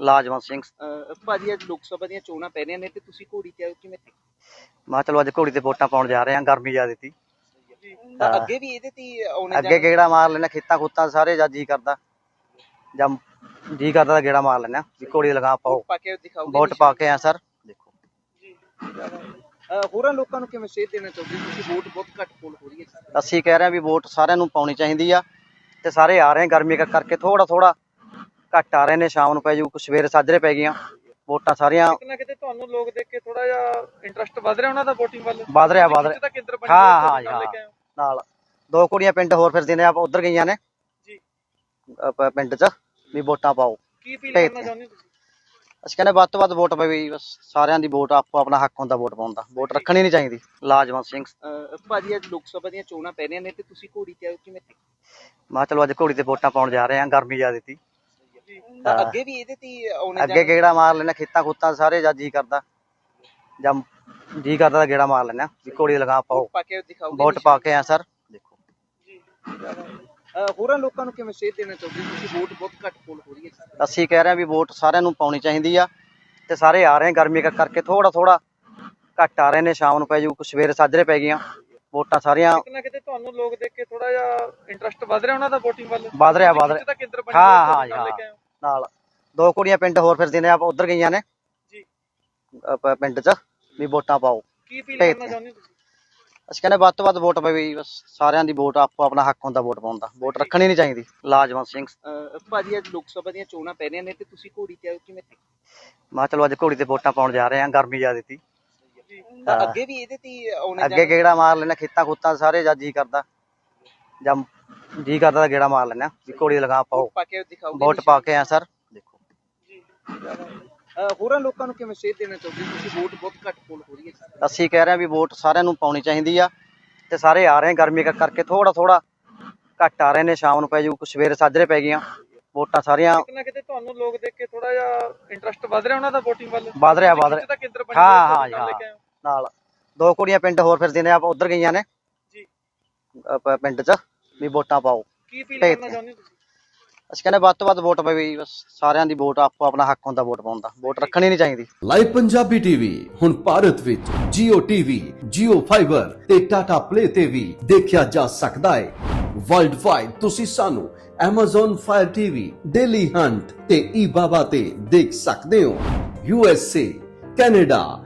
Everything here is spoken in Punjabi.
ਲਾਜਵੰਤ ਸਿੰਘ। ਅਹ ਭਾਜੀ ਅੱਜ ਲੋਕ ਸਭਾ ਦੀਆਂ ਚੋਣਾਂ ਪੈ ਰਹੀਆਂ ਨੇ ਤੇ ਤੁਸੀਂ ਘੋੜੀ ਤੇ ਆਏ ਕਿਵੇਂ ਮੈਂ ਕਿਹਾ ਚਲੋ ਅੱਜ ਘੋੜੀ ਤੇ ਵੋਟਾਂ ਪਾਉਣ ਜਾ ਰਹੇ ਹਾਂ ਗਰਮੀ ਜ਼ਿਆਦਾ ਤਾਂ ਹਾਂ। ਅੱਗੇ ਵੀ ਇਹਦੇ ਤੇ ਹੀ ਆਉਣੇ ਅੱਗੇ ਗੇੜਾ ਮਾਰ ਲੈਣਾ ਖੇਤਾਂ ਖੁੱਤਾਂ ਸਾਰੇ ਜਾਂ ਜੀ ਕਰਦਾ। ਜਾਂ ਜੀ ਕਰਦਾ ਤਾਂ ਗੇੜਾ ਮਾਰ ਲੈਣਾ ਵੀ ਘੋੜੀ ਲਗਾ ਪਾਓ। ਪਾ ਕੇ ਦਿਖਾਓਗੇ ਵੋਟ ਪਾ ਕੇ ਆ ਸਰ। ਦੇਖੋ। ਅਹ ਹੋਰਾਂ ਲੋਕਾਂ ਨੂੰ ਕਿਵੇਂ ਸੇਧ ਦੇਣਾ ਚਾਹੁੰਦੇ ਹੋ? ਤੁਸੀਂ ਵੋਟ ਬਹੁਤ ਘੱਟ ਪੋਲ ਹੋ ਰਹੀ ਹੈ। ਅਸੀਂ ਕਹਿ ਰਹੇ ਹਾਂ ਵੀ ਵੋਟ ਸਾਰਿਆਂ ਨੂੰ ਪਾਉਣੀ ਚਾਹੀਦੀ ਆ ਤੇ ਸਾਰੇ ਆ ਰਹੇ ਗਰਮੀ ਕਰ- ਕਰਕੇ ਥੋੜਾ ਥੋੜਾ ਘੱਟ ਆ ਰਹੇ ਨੇ ਸ਼ਾਮ ਨੂੰ ਪੈ ਜੂ ਸਵੇਰੇ ਸਾਜਰੇ ਪੈ ਗਈਆਂ ਵੋਟਾਂ ਸਾਰੀਆਂ ਕਿਤੇ ਨਾ ਕਿਤੇ ਤੁਹਾਨੂੰ ਲੋਕ ਦੇਖ ਕੇ ਥੋੜਾ ਜਿਹਾ ਇੰਟਰਸਟ ਵਧ ਰਿਹਾ ਉਹਨਾਂ ਦਾ VOTING ਵੱਲ? ਵਧ ਰਿਹਾ ਵਧ ਰਿਹਾ। ਹਾਂ ਹਾਂ ਜੀ, ਹਾਂ। ਨਾਲ। ਦੋ ਕੁੜੀਆਂ ਪਿੰਡ ਹੋਰ ਫਿਰਦੀਆਂ ਨੇ ਆਪ ਉਧਰ ਗਈਆਂ ਨੇ। ਜੀ। ਅਹ ਪਿੰਡ 'ਚ ਵੀ ਵੋਟਾਂ ਪਾਓ। ਕੀ ਅਪੀਲ ਭੇਜ ਕਰਨਾ ਦਿਓ। ਚਾਹੁੰਦੇ ਹੋ ਤੁਸੀਂ? ਅਸੀਂ ਕਹਿੰਦੇ ਵੱਧ ਤੋਂ ਵੱਧ ਵੋਟ ਪਵੇ ਜੀ, ਬਸ ਸਾਰਿਆਂ ਦੀ ਵੋਟ ਆਪੋ ਆਪਣਾ ਹੱਕ ਹੁੰਦਾ ਵੋਟ ਪਾਉਣ ਦਾ। ਵੋਟ ਰੱਖਣੀ ਨਹੀਂ ਚਾਹੀਦੀ ਲਾਜਵੰਤ ਸਿੰਘ। ਅਹ ਭਾਜੀ ਅੱਜ ਲੋਕ ਸਭਾ ਦੀਆਂ ਚੋਣਾਂ ਪੈ ਰਹੀਆਂ ਨੇ ਤੇ ਤੁਸੀਂ ਘੋੜੀ ਤੇ ਆਏ ਕਿਵੇਂ? ਮੈਂ ਕਿਹਾ ਚਲੋ ਅੱਜ ਘੋੜੀ ਤੇ ਵੋਟਾਂ ਪਾਉਣ ਜਾ ਰਹੇ ਹਾਂ ਗਰਮੀ ਜ਼ਿਆਦਾ ਸੀ। ਤਾਂ। ਅੱਗੇ ਵੀ ਇਹਦੇ ਤੇ ਹੀ ਆਉਣੇ ਅੱਗੇ ਗੇੜਾ ਮਾਰ ਲੈਣਾ ਖੇਤਾਂ ਖੁੱਤਾਂ ਸਾਰੇ ਜਾਂ ਜੀ ਕਰਦਾ। ਜਾਂ ਜੀ ਕਰਦਾ ਤਾਂ ਗੇੜਾ ਮਾਰ ਲੈਣਾ ਵੀ ਦਾ ਲਗਾ ਪਾਓ। ਪਾ ਕੇ ਦਿਖਾਓਗੇ ਵੋਟ ਪਾ ਕੇ ਆ ਸਰ ਦੇਖੋ। ਅਹ ਹੋਰਾਂ ਲੋਕਾਂ ਨੂੰ ਕਿਵੇਂ ਸੇਧ ਦੇਣਾ ਚਾਹੁੰਦੇ ਹੋ? ਤੁਸੀਂ ਵੋਟ ਬਹੁਤ ਘੱਟ ਪੋਲ ਹੋ ਰਹੀ ਹੈ ਅਸੀਂ ਕਹਿ ਰਹੇ ਹਾਂ ਵੀ ਵੋਟ ਸਾਰਿਆਂ ਨੂੰ ਪਾਉਣੀ ਚਾਹੀਦੀ ਆ। ਤੇ ਸਾਰੇ ਆ ਰਹੇ ਗਰਮੀ ਕਰ- ਕਰਕੇ ਥੋੜਾ ਥੋੜਾ ਘੱਟ ਆ ਰਹੇ ਨੇ। ਸ਼ਾਮ ਨੂੰ ਪੈ ਜੂ ਸਵੇਰੇ ਸਾਜਰੇ ਪੈ ਗਈਆਂ। ਵੋਟਾਂ ਸਾਰੀਆਂ ਕਿਤੇ ਨਾ ਕਿਤੇ ਤੁਹਾਨੂੰ ਲੋਕ ਦੇਖ ਕੇ ਥੋੜਾ ਜਿਹਾ ਇੰਟਰਸਟ ਵਧ ਰਿਹਾ ਉਹਨਾਂ ਦਾ VOTING ਵੱਲ। ਵਧ ਰਿਹਾ ਵਧ ਰਿਹਾ ਤਾਂ ਕੇਂਦਰ ਬਣੇ ਹਾਂ ਹੋਏ ਹਾਂ ਜੀ, ਨਾਲ ਲੈ ਕੇ ਆਏ ਹਾਂ ਹੋ। ਨਾਲ। ਦੋ ਕੁੜੀਆਂ ਪਿੰਡ ਹੋਰ ਫਿਰਦੀਆਂ ਨੇ ਆਪ ਉਧਰ ਗਈਆਂ ਨੇ। ਜੀ। ਪਿੰਡ 'ਚ ਵੀ ਵੋਟਾਂ ਪਾਓ। ਕੀ ਅਪੀਲ ਕਰਨਾ। ਚਾਹੁੰਦੇ ਹੋ ਤੁਸੀਂ? ਅਸੀਂ ਕਹਿੰਦੇ ਵੱਧ ਤੋਂ ਵੱਧ ਵੋਟ ਪਵੇ ਬਸ ਸਾਰਿਆਂ ਦੀ ਵੋਟ ਆਪੋ ਆਪਣਾ ਹੱਕ ਹੁੰਦਾ ਵੋਟ ਪਾਉਣ ਦਾ। ਵੋਟ ਰੱਖਣੀ ਨਹੀਂ ਚਾਹੀਦੀ ਲਾਜਵੰਤ ਸਿੰਘ। ਅਹ ਭਾਜੀ ਅੱਜ ਲੋਕ ਸਭਾ ਦੀਆਂ ਚੋਣਾਂ ਪੈ ਰਹੀਆਂ ਨੇ ਤੇ ਤੁਸੀਂ ਘੋੜੀ ਤੇ ਆਏ ਕਿਵੇਂ ਮੈਂ ਕਿਹਾ ਚਲੋ ਅੱਜ ਘੋੜੀ ਤੇ ਵੋਟਾਂ ਪਾਉਣ ਜਾ ਰਹੇ ਹਾਂ ਗਰਮੀ ਜ਼ਿਆਦਾ ਤਾਂ ਹਾਂ। ਅੱਗੇ ਵੀ ਇਹਦੇ ਤੇ ਹੀ ਆਉਣੇ ਅੱਗੇ ਗੇੜਾ ਮਾਰ ਲੈਣਾ ਖੇਤਾਂ ਖੁੱਤਾਂ ਸਾਰੇ ਜਾਂ ਜੀ ਕਰਦਾ। ਜਾਂ ਜੀ ਕਰਦਾ ਤਾਂ ਗੇੜਾ ਮਾਰ ਲੈਣਾ ਵੀ ਘੋੜੀ ਲਗਾ ਪਾਓ ਪਾ ਕੇ ਦਿਖਾਓਗੇ ਵੋਟ ਪਾ ਕੇ ਆ ਸਰ। ਦੇਖੋ। ਹੋਰਾਂ ਲੋਕਾਂ ਨੂੰ ਕਿਵੇਂ ਸੇਧ ਦੇਣਾ ਚਾਹੁੰਦੇ? ਤੁਸੀਂ ਵੋਟ ਬਹੁਤ ਘੱਟ ਪੋਲ ਹੋ ਰਹੀ ਹੈ ਅਸੀਂ ਕਹਿ ਰਹੇ ਹਾਂ ਵੀ ਵੋਟ ਸਾਰਿਆਂ ਨੂੰ ਪਾਉਣੀ ਚਾਹੀਦੀ ਆ। ਤੇ ਸਾਰੇ ਆ ਰਹੇ ਗਰਮੀ ਕਰ- ਕਰਕੇ ਥੋੜਾ ਥੋੜਾ ਘੱਟ ਆ ਰਹੇ ਨੇ। ਸ਼ਾਮ ਨੂੰ ਪੈ ਜੂ ਸਵੇਰੇ ਸਾਜਰੇ ਪੈ ਗਈਆਂ। ਵੋਟਾਂ ਸਾਰੀਆਂ ਕਿਤੇ ਨਾ ਕਿਤੇ ਤੁਹਾਨੂੰ ਲੋਕ ਦੇਖ ਕੇ ਥੋੜਾ ਜਿਹਾ ਇੰਟਰਸਟ ਵਧ ਰਿਹਾ ਉਹਨਾਂ ਦਾ VOTING ਵੱਲ? ਵਧ ਰਿਹਾ ਵਧ ਰਿਹਾ। ਹਾਂ ਹਾਂ ਜੀ, ਨਾਲ ਹਾਂ। ਦੋ ਕੁੜੀਆਂ ਪਿੰਡ ਹੋਰ ਫਿਰਦੀਆਂ ਨੇ ਆਪ ਉਧਰ ਗਈਆਂ ਨੇ। ਜੀ। ਪਿੰਡ 'ਚ। ਵੀ ਵੋਟਾਂ ਪਾਓ। ਕੀ ਅਪੀਲ ਭੇਜ ਕਰਨਾ ਦਿਓ। ਚਾਹੁੰਦੇ ਹੋ ਤੁਸੀਂ? ਅਸੀਂ ਕਹਿੰਦੇ ਵੱਧ ਤੋਂ ਵੱਧ ਵੋਟ ਪਵੇ ਜੀ, ਬਸ ਸਾਰਿਆਂ ਦੀ ਵੋਟ ਆਪੋ ਆਪਣਾ ਹੱਕ ਹੁੰਦਾ ਵੋਟ ਪਾਉਣ ਦਾ। ਵੋਟ ਰੱਖਣੀ ਨਹੀਂ ਚਾਹੀਦੀ। ਲਾਈਵ ਪੰਜਾਬੀ ਟੀਵੀ ਹੁਣ ਭਾਰਤ ਵਿੱਚ Jio TV, Jio Fiber ਤੇ Tata Play ਤੇ ਵੀ ਦੇਖਿਆ ਜਾ ਸਕਦਾ ਹੈ। ਵਰਲਡ ਵਾਈਡ ਤੁਸੀਂ ਸਾਨੂੰ Amazon Fire TV, Daily Hunt ਤੇ eBaba ਤੇ ਦੇਖ ਸਕਦੇ ਹੋ। USA, Canada,